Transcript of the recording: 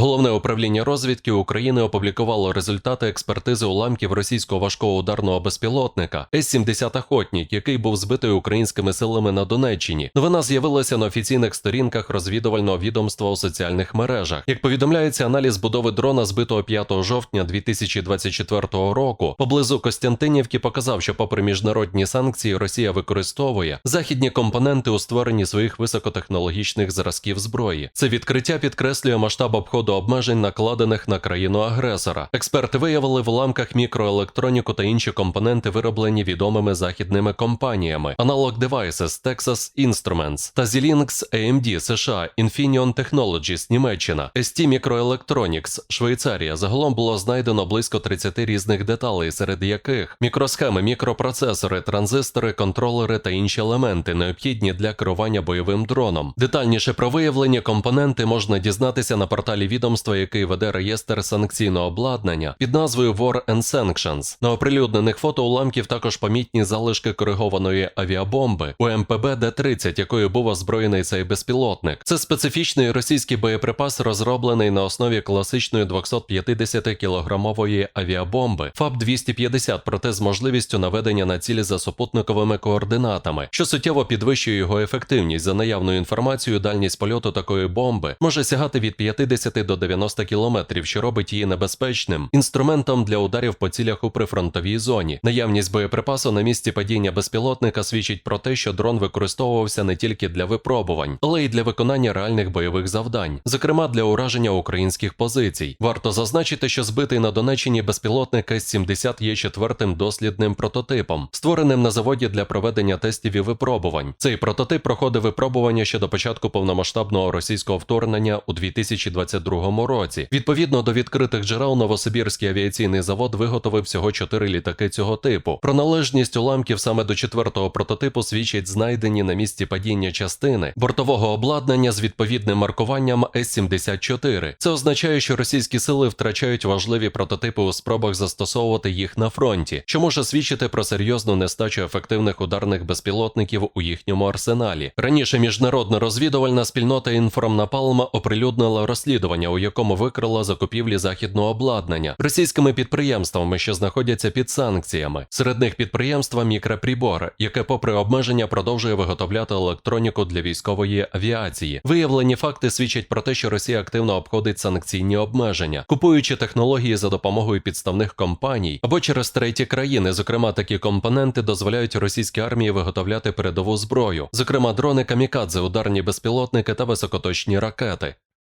Головне управління розвідки України опублікувало результати експертизи уламків російського важкого ударного безпілотника С-70 «Охотник», який був збитий українськими силами на Донеччині. Новина з'явилася на офіційних сторінках розвідувального відомства у соціальних мережах. Як повідомляється, аналіз будови дрона, збитого 5 жовтня 2024 року, поблизу Костянтинівки показав, що, попри міжнародні санкції, Росія використовує західні компоненти у створенні своїх високотехнологічних зразків зброї. Це відкриття підкреслює масштаб обходу обмежень, накладених на країну-агресора. Експерти виявили в уламках мікроелектроніку та інші компоненти, вироблені відомими західними компаніями: Analog Devices, Texas Instruments та Xilinx AMD США, Infineon Technologies Німеччина, ST Microelectronics Швейцарія. Загалом було знайдено близько 30 різних деталей, серед яких мікросхеми, мікропроцесори, транзистори, контролери та інші елементи, необхідні для керування бойовим дроном. Детальніше про виявлені компоненти можна дізнатися на порталі відомства, який веде реєстр санкційного обладнання під назвою War and Sanctions. На оприлюднених фото уламків також помітні залишки коригованої авіабомби у МПБ Д-30, якою був озброєний цей безпілотник. Це специфічний російський боєприпас, розроблений на основі класичної 250-кілограмової авіабомби ФАБ-250, проте з можливістю наведення на цілі за супутниковими координатами, що суттєво підвищує його ефективність. За наявною інформацією, дальність польоту такої бомби може сягати від 50 до 90 кілометрів, що робить її небезпечним інструментом для ударів по цілях у прифронтовій зоні. Наявність боєприпасу на місці падіння безпілотника свідчить про те, що дрон використовувався не тільки для випробувань, але й для виконання реальних бойових завдань, зокрема для ураження українських позицій. Варто зазначити, що збитий на Донеччині безпілотник С-70 є четвертим дослідним прототипом, створеним на заводі для проведення тестів і випробувань. Цей прототип проходив випробування ще до початку повномасштабного російського вторгнення у 2022 році. Відповідно до відкритих джерел, Новосибірський авіаційний завод виготовив всього чотири літаки цього типу. Про належність уламків саме до четвертого прототипу свідчать знайдені на місці падіння частини бортового обладнання з відповідним маркуванням С-74. Це означає, що російські сили втрачають важливі прототипи у спробах застосовувати їх на фронті, що може свідчити про серйозну нестачу ефективних ударних безпілотників у їхньому арсеналі. Раніше міжнародна розвідувальна спільнота Інформнапалма оприлюднила розслідування, у якому викрила закупівлі західного обладнання російськими підприємствами, що знаходяться під санкціями. Серед них підприємства Мікроприбор, яке, попри обмеження, продовжує виготовляти електроніку для військової авіації. Виявлені факти свідчать про те, що Росія активно обходить санкційні обмеження, купуючи технології за допомогою підставних компаній або через треті країни. Зокрема, такі компоненти дозволяють російській армії виготовляти передову зброю, зокрема дрони камікадзе, ударні безпілотники та високоточні ракети.